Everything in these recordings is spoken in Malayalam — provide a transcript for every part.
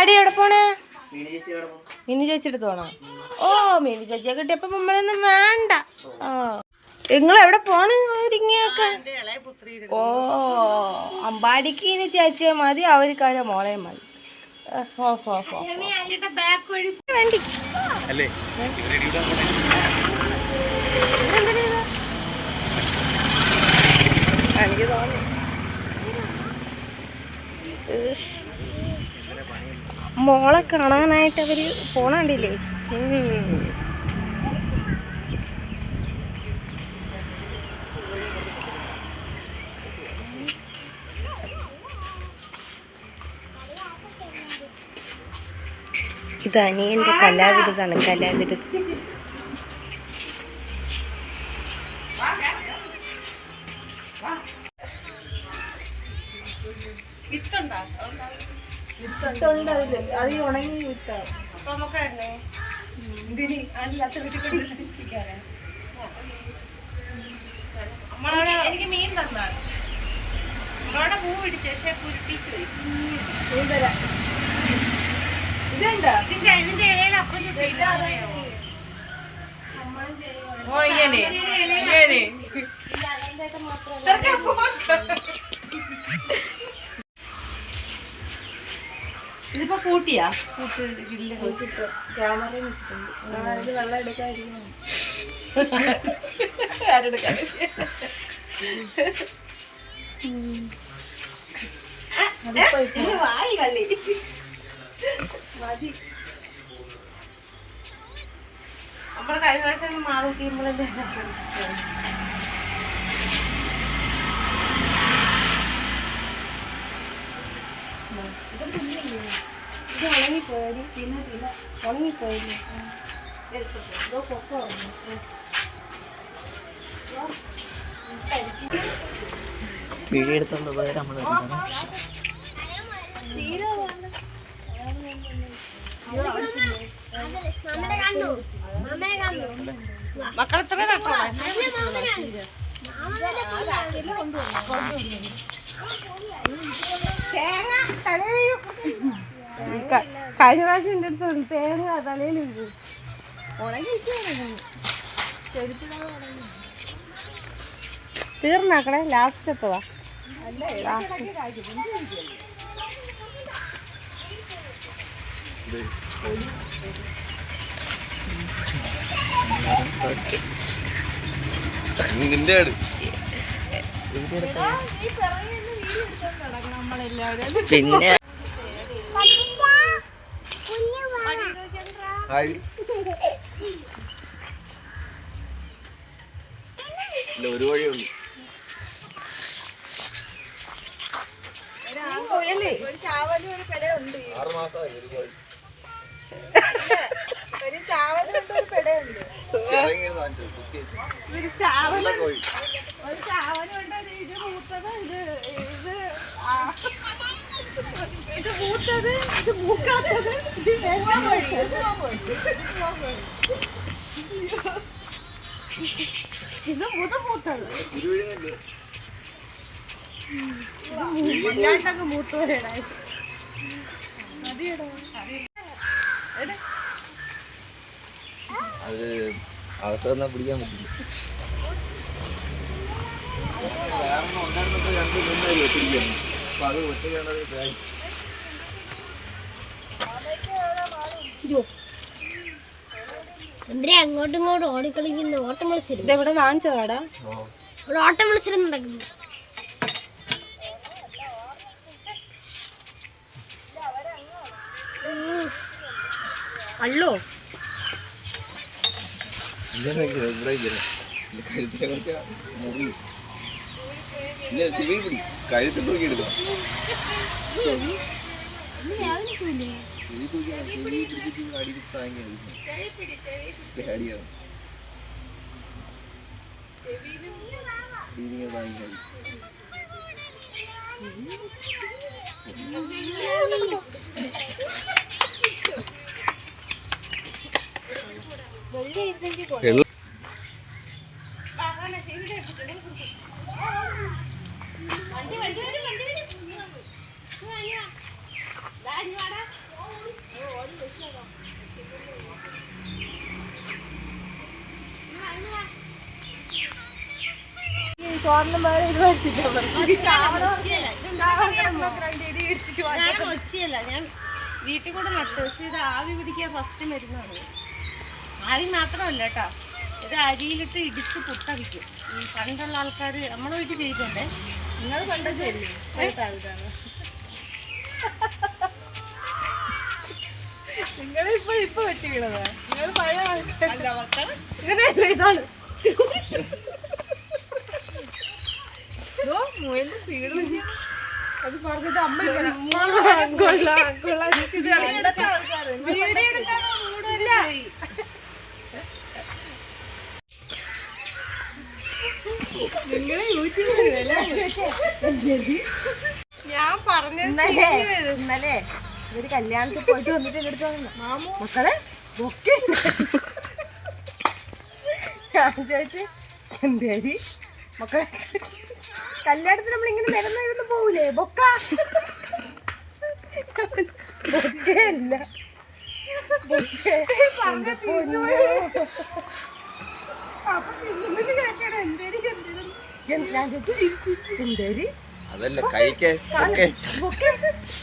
അമ്പാടി എവിടെ പോണേ? മിനി ചേച്ചി ചേച്ചിയുടെ പോണോ? ഓ മിനി ചേച്ചിയെ കിട്ടിയപ്പോ നമ്മളൊന്നും വേണ്ട. ഓ. നിങ്ങൾ എവിടെ പോണ്? ഒരുങ്ങിയൊക്കെ. ഓ അമ്പാടിക്ക് ഇനി ചേച്ചിയെ മതി അവർക്ക് അവരെ മോളെ മതി. വണ്ടി? എനിക്ക് തോന്നി. മോളെ കാണാനായിട്ട് അവർ പോണണ്ടില്ലേ ഇത് അനിയന്റെ കലാവിരുതാണ് കലാവിരുത് വിത്തുണ്ട് അതിൽ അത് ഈ ഉണങ്ങി വിത്താണ് അപ്പൊ നമുക്ക് ഇതിന് അല്ലാത്ത വീട്ടിൽ കൊണ്ടിരിക്കാനേ നമ്മളവിടെ എനിക്ക് മീൻ തന്നാണ് നമ്മളവിടെ പൂ പിടിച്ച പക്ഷെ കുരുട്ടിച്ചു പോയി. തരാം. ഇതെന്താ? ഇതിന്റെ ഇതിന്റെ ഇലയിൽ അപ്പം ഇങ്ങനെ. ഇങ്ങനെ. കൂട്ടിയാ ക്യാമറ വെച്ചിട്ടുണ്ട് ഇത് വെള്ളം എടുക്കാതിരിക്കുന്നു വാടി കള്ളി നമ്മൾ കഴിഞ്ഞ പ്രാവശ്യം മാറി തീരുമ്പോഴല്ലേ ഇത് ഉണങ്ങിപ്പോയടി. പിന്നെ തിന്ന. തിന്ന ഇതോ പൊക്കം. ഉറങ്ങി വീഡിയോ എടുത്തോണ്ട് പോയാൽ നമ്മൾ മക്കളെത്ര നട്ടോ കഴിഞ്ഞ പ്രാവശ്യം എന്റെ അടുത്ത് തേങ്ങ തലയിൽ തീർന്നാക്കണേ ലാസ്റ്റ് എത്തുവാ നിന്റെ പിന്നെ ഹായ് ഇല്ല ഒരു വഴിയുള്ളൂ ആറ് മാസമായി ഒരു കോഴി ചിറങ്ങി വാങ്ങിച്ചത് കുത്തിവെച്ച്. നല്ല കോഴി. ഇരുവഴിയല്ലേ അത് അകത്ത് വന്നാൽ പിടിക്കാൻ പറ്റില്ല. വേറെ ഉണ്ടായിരുന്നപ്പോൾ രണ്ട് മൂന്നായി വെച്ചിരിക്കുകയാണ് അപ്പൊ അത് ഒറ്റയ്ക്കാണത് ഇതായി. എന്തിനാ അങ്ങോട്ടും ഇങ്ങോട്ടും ഓടിക്കളിക്കുന്നു ഓട്ടം മത്സരം? ഇതെവിടെ വാങ്ങിച്ചതാടാ? ഓ ഇവിടെ ഓട്ടം മത്സരം നടക്കുന്നു. അല്ലോ കഴുത്തിൽ തൂക്കി എടുക്കാം ചെവി പിടിക്കാൻ ചെവി പിടിച്ചിട്ട് അടി താങ്കി പേടിയോ താങ്കി സ്വർണം വേറെ മേടിച്ചിട്ട് ഞാൻ വീട്ടിൽ കൂടെ നട്ടു. പക്ഷെ ഇത് ആവി പിടിക്കാൻ ഫസ്റ്റ് മരുന്നാണ് ആവി മാത്രമല്ല കേട്ടോ. ഇത് അരിയിലിട്ട് ഇടിച്ച് പുട്ടടിക്കും. പണ്ടുള്ള ആൾക്കാർ നമ്മളെ വീട്ടിൽ ചെയ്തിട്ടുണ്ട്. നിങ്ങൾ പണ്ടൊക്കെ നിങ്ങളിപ്പോ ഇപ്പൊ വെട്ടി വീണതാ നിങ്ങൾ പഴയ ഇങ്ങനെയല്ല ഇതാണ്. അത് പറഞ്ഞിട്ട് അമ്മ ഞാൻ പറഞ്ഞു ഇന്നലെ ഇവർ കല്യാണത്തിൽ പോയിട്ട് വന്നിട്ട് എന്റെ അടുത്ത് മാമു. മക്കളെ ബൊക്കെ. ഞാൻ ചോദിച്ചു എന്തേരി? മക്കളെ. കല്യാണത്തിന് നമ്മളിങ്ങനെ നിരന്നിരുന്ന് പോകൂലേ ബൊക്ക. ബൊക്കയല്ല. ബൊക്കെ. അതല്ല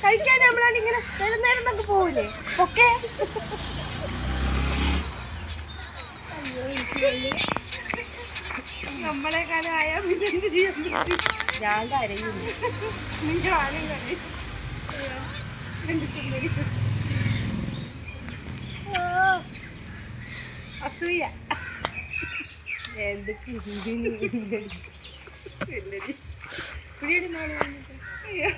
കഴിക്കാൻ നമ്മളാണിങ്ങനെ ഇങ്ങനെ നേരം നേരം നമുക്ക് പോവില്ലേ ബൊക്കെ. നമ്മളെ കാലം ആയാ പിന്നെ? ഞാൻ കരയുന്നു നീ ഞാനും കരയും അസൂയ എന്ത് കിണ്ടി പിടിയുടെ നാളെ വന്നിട്ട് അയ്യോ